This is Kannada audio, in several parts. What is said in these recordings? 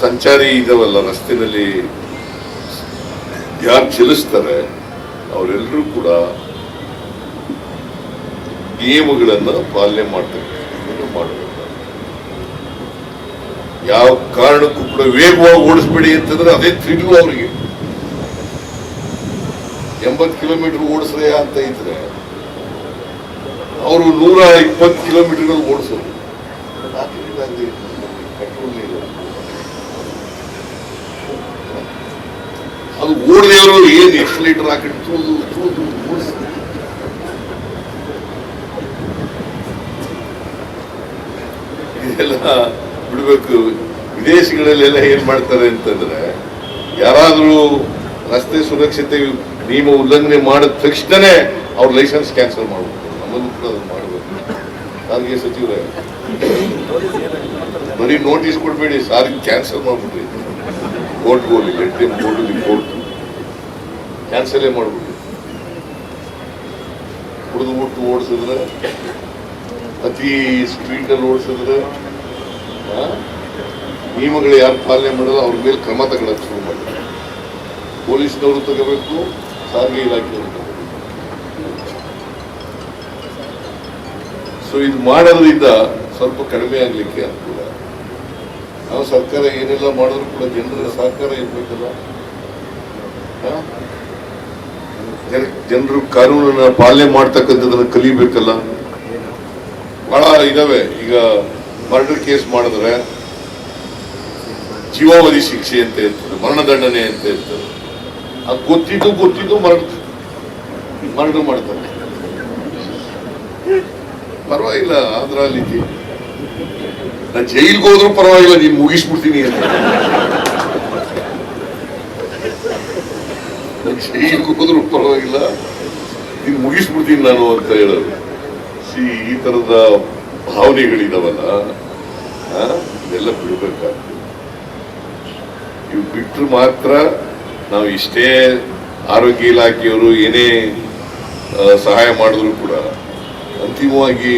ಸಂಚಾರಿ ಇದಾವಲ್ಲ ರಸ್ತೆಯಲ್ಲಿ ಯಾರು ಚಲಿಸ್ತಾರೆ ಅವರೆಲ್ಲರೂ ಕೂಡ ನಿಯಮಗಳನ್ನು ಪಾಲನೆ ಇದನ್ನು ಮಾಡಬೇಕು ಯಾವ ಕಾರಣಕ್ಕೂ ಕೂಡ ವೇಗವಾಗಿ ಓಡಿಸ್ಬೇಡಿ ಅಂತಂದ್ರೆ ಅದೇ ಥ್ರಿಲ್ಲು ಅವರಿಗೆ. ಎಂಬತ್ತು ಕಿಲೋಮೀಟರ್ ಓಡಿಸ್ರೆ ಅಂತ ಇದ್ರೆ, ಅವರು ನೂರ ಇಪ್ಪತ್ತು ಕಿಲೋಮೀಟರ್ಗಳು ಓಡಿಸೋದು. ಪೆಟ್ರೋಲ್ ಇಲ್ಲ ಅದು ಓಡಿದವರು ಏನು ಎಷ್ಟು ಲೀಟರ್ ಹಾಕಿಟ್ಟು ತೂದು ತೂದು. ಇದೆಲ್ಲ ಬಿಡಬೇಕು. ವಿದೇಶಗಳಲ್ಲೆಲ್ಲ ಏನ್ ಮಾಡ್ತಾರೆ ಅಂತಂದ್ರೆ, ಯಾರಾದರೂ ರಸ್ತೆ ಸುರಕ್ಷತೆ ನಿಯಮ ಉಲ್ಲಂಘನೆ ಮಾಡಿದ ತಕ್ಷಣನೇ ಅವ್ರ ಲೈಸೆನ್ಸ್ ಕ್ಯಾನ್ಸಲ್ ಮಾಡಬೇಕು ನಮ್ಮಲ್ಲೂ ಕೂಡ ಅದನ್ನು ಮಾಡಬೇಕು. ಸಾರಿಗೆ ಸಚಿವರೇ, ಬರೀ ನೋಟಿಸ್ ಕೊಡಬೇಡಿ, ಸಾರಿಗೆ ಕ್ಯಾನ್ಸಲ್ ಮಾಡ್ಬಿಡ್ರಿ. ಕೋರ್ಟ್ ಹೋಗಿ ಕೋರ್ಟ್. ಕ್ಯಾನ್ಸಲೇ ಮಾಡಿಬಿಟ್ಟು ಕುಡಿದು ಬಿಟ್ಟು ಓಡಿಸಿದ್ರೆ, ಅತಿ ಸ್ಟ್ರೀಟಲ್ಲಿ ಓಡಿಸಿದ್ರೆ ನಿಯಮಗಳು ಯಾರು ಪಾಲನೆ ಮಾಡೋದು, ಅವ್ರ ಮೇಲೆ ಕ್ರಮ ತಗೊಳ್ಳೋದು ಶುರು ಮಾಡ್ತಾರೆ. ಪೊಲೀಸ್ನವರು ತಗೋಬೇಕು, ಸಾರಿಗೆ ಇಲಾಖೆಯವರು ಸೊ ಇದು ಮಾಡೋದ್ರಿಂದ ಸ್ವಲ್ಪ ಕಡಿಮೆ ಆಗಲಿಕ್ಕೆ ಅನುಕೂಲ ನಾವು ಸರ್ಕಾರ ಏನೆಲ್ಲ ಮಾಡಿದ್ರು ಕೂಡ ಜನರ ಸಹಕಾರ ಇರಬೇಕಲ್ಲ? ಜನ- ಜನರು ಕಾನೂನನ್ನ ಪಾಲನೆ ಮಾಡ್ತಕ್ಕಂಥದ್ದನ್ನ ಕಲಿಬೇಕಲ್ಲ? ಬಹಳ ಇದಾವೆ. ಈಗ ಮರ್ಡರ್ ಕೇಸ್ ಮಾಡಿದ್ರೆ ಜೀವಾವಧಿ ಶಿಕ್ಷೆ ಅಂತ ಇರ್ತದೆ ಮರಣದಂಡನೆ ಅಂತ ಇರ್ತದೆ. ಅದು ಗೊತ್ತಿದ್ದು ಗೊತ್ತಿದ್ದು ಮರಣ ಮರ್ಡರ್ ಮಾಡ್ತಾರೆ. ಪರವಾಗಿಲ್ಲ ಅದ್ರಲ್ಲಿ ನಾನು ಜೈಲ್ಗೆ ಹೋದ್ರೂ ಪರವಾಗಿಲ್ಲ, ನೀನು ಮುಗಿಸ್ಬಿಡ್ತೀನಿ ಅಂತ. ಜೈಲ್ಗೆ ಹೋದ್ರೂ ಪರವಾಗಿಲ್ಲ. ಇದು ಮುಗಿಸ್ಬಿಡ್ತೀನಿ ನಾನು ಅಂತ ಹೇಳೋದು. ಸಿ ಈ ತರದ ಭಾವನೆಗಳಿದಾವಲ್ಲ ಇದೆಲ್ಲ ಬಿಡ್ಬೇಕಾಗ್ತದೆ. ಇವು ಬಿಟ್ಟರು ಮಾತ್ರ ನಾವು ಇಷ್ಟೇ ಆರೋಗ್ಯ ಇಲಾಖೆಯವರು ಏನೇ ಸಹಾಯ ಮಾಡಿದ್ರು ಕೂಡ ಅಂತಿಮವಾಗಿ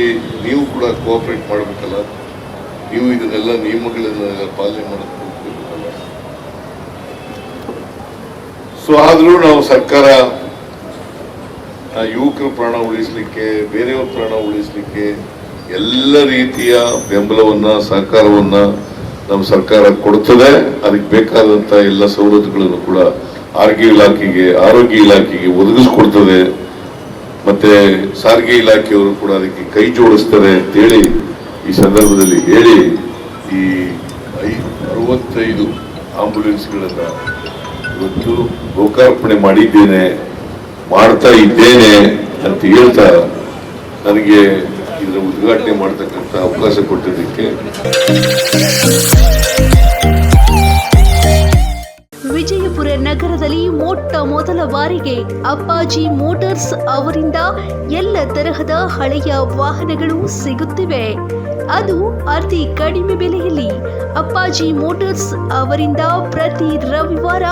ನೀವು ಕೂಡ ಕೋಆಪರೇಟ್ ಮಾಡಬೇಕಲ್ಲ. ನೀವು ಇದನ್ನೆಲ್ಲ ನಿಯಮಗಳನ್ನು ಪಾಲನೆ ಮಾಡೋದು ಸೊ ಆದರೂ ನಾವು ಸರ್ಕಾರ ಯುವಕರ ಪ್ರಾಣ ಉಳಿಸ್ಲಿಕ್ಕೆ, ಬೇರೆಯವ್ರ ಪ್ರಾಣ ಉಳಿಸ್ಲಿಕ್ಕೆ ಎಲ್ಲ ರೀತಿಯ ಬೆಂಬಲವನ್ನ, ಸಹಕಾರವನ್ನ ನಮ್ಮ ಸರ್ಕಾರ ಕೊಡ್ತದೆ. ಅದಕ್ಕೆ ಬೇಕಾದಂತ ಎಲ್ಲ ಸವಲತ್ತುಗಳನ್ನು ಕೂಡ ಆರೋಗ್ಯ ಇಲಾಖೆಗೆ ಆರೋಗ್ಯ ಇಲಾಖೆಗೆ ಒದಗಿಸ್ಕೊಡ್ತದೆ. ಮತ್ತೆ ಸಾರಿಗೆ ಇಲಾಖೆಯವರು ಕೂಡ ಅದಕ್ಕೆ ಕೈ ಜೋಡಿಸ್ತಾರೆ ಅಂತೇಳಿ ಈ ಸಂದರ್ಭದಲ್ಲಿ ಹೇಳಿ, ಈ ಅರವತ್ತೈದು ಆಂಬುಲೆನ್ಸ್ಗಳನ್ನ ಇವತ್ತು ಲೋಕಾರ್ಪಣೆ ಮಾಡಿದ್ದೇನೆ, ಮಾಡ್ತಾ ಇದ್ದೇನೆ ಅಂತ ಹೇಳ್ತಾ ನನಗೆ ಇದರ ಉದ್ಘಾಟನೆ ಮಾಡತಕ್ಕಂಥ ಅವಕಾಶ ಕೊಟ್ಟಿದ್ದಕ್ಕೆ ವಿಜಯಪುರ ನಗರದಲ್ಲಿ ಮೊಟ್ಟ ಮೊದಲ ಬಾರಿಗೆ ಅಪ್ಪಾಜಿ ಮೋಟಾರ್ಸ್ ಅವರಿಂದ ಎಲ್ಲ ತರಹದ ಹಳೆಯ ವಾಹನಗಳು ಸಿಗುತ್ತಿವೆ. ಅದು ಅತಿ ಕಡಿಮೆ ಬೆಲೆಯಲ್ಲಿ ಅಪ್ಪಾಜಿ ಮೋಟಾರ್ಸ್ ಅವರಿಂದ ಪ್ರತಿ ರವಿವಾರ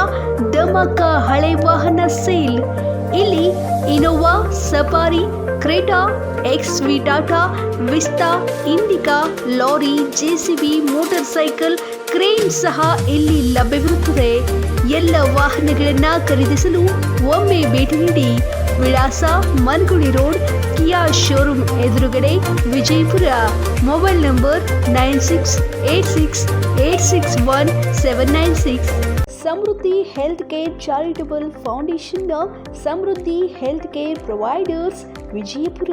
ದಮಕ ಹಳೆ ವಾಹನ ಸೇಲ್. ಇಲ್ಲಿ Innova, Safari, Creta X V Tata, Vista, Indica, lorry, JCB, motorcycle, crane ಸಹ ಇಲ್ಲಿ ಲಭ್ಯವಿರುತ್ತದೆ. ಎಲ್ಲ ವಾಹನಗಳನ್ನು ಖರೀದಿಸಲು ಒಮ್ಮೆ ಭೇಟಿ ನೀಡಿ ವಿಳಾಸ ಮನ್ಗುಳಿ ರೋಡ್, ಕಿಯಾ ಶೋರೂಮ್ ಎದುರುಗಡೆ Vijayapura. Mobile number nine six eight six eight six one seven nine six. Samriddhi health care charitable ಫೌಂಡೇಶನ್ನ Samriddhi health care providers Vijayapura.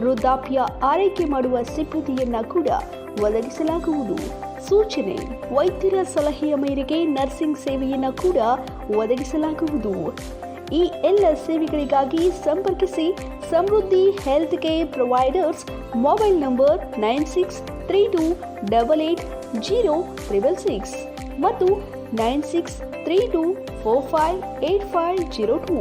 ವೃದ್ಧಾಪ್ಯ ಆರೈಕೆ ಮಾಡುವ ಸಿಬ್ಬಂದಿಯನ್ನ ಕೂಡ ಒದಗಿಸಲಾಗುವುದು. ಸೂಚನೆ, ವೈದ್ಯರ ಸಲಹೆಯ ಮೇರೆಗೆ ನರ್ಸಿಂಗ್ ಸೇವೆಯನ್ನ ಕೂಡ ಒದಗಿಸಲಾಗುವುದು. ಈ ಎಲ್ಲ ಸೇವೆಗಳಿಗಾಗಿ ಸಂಪರ್ಕಿಸಿ Samriddhi health care providers mobile number nine six three two double eight zero triple six ಮತ್ತು nine six three two four five eight five zero two.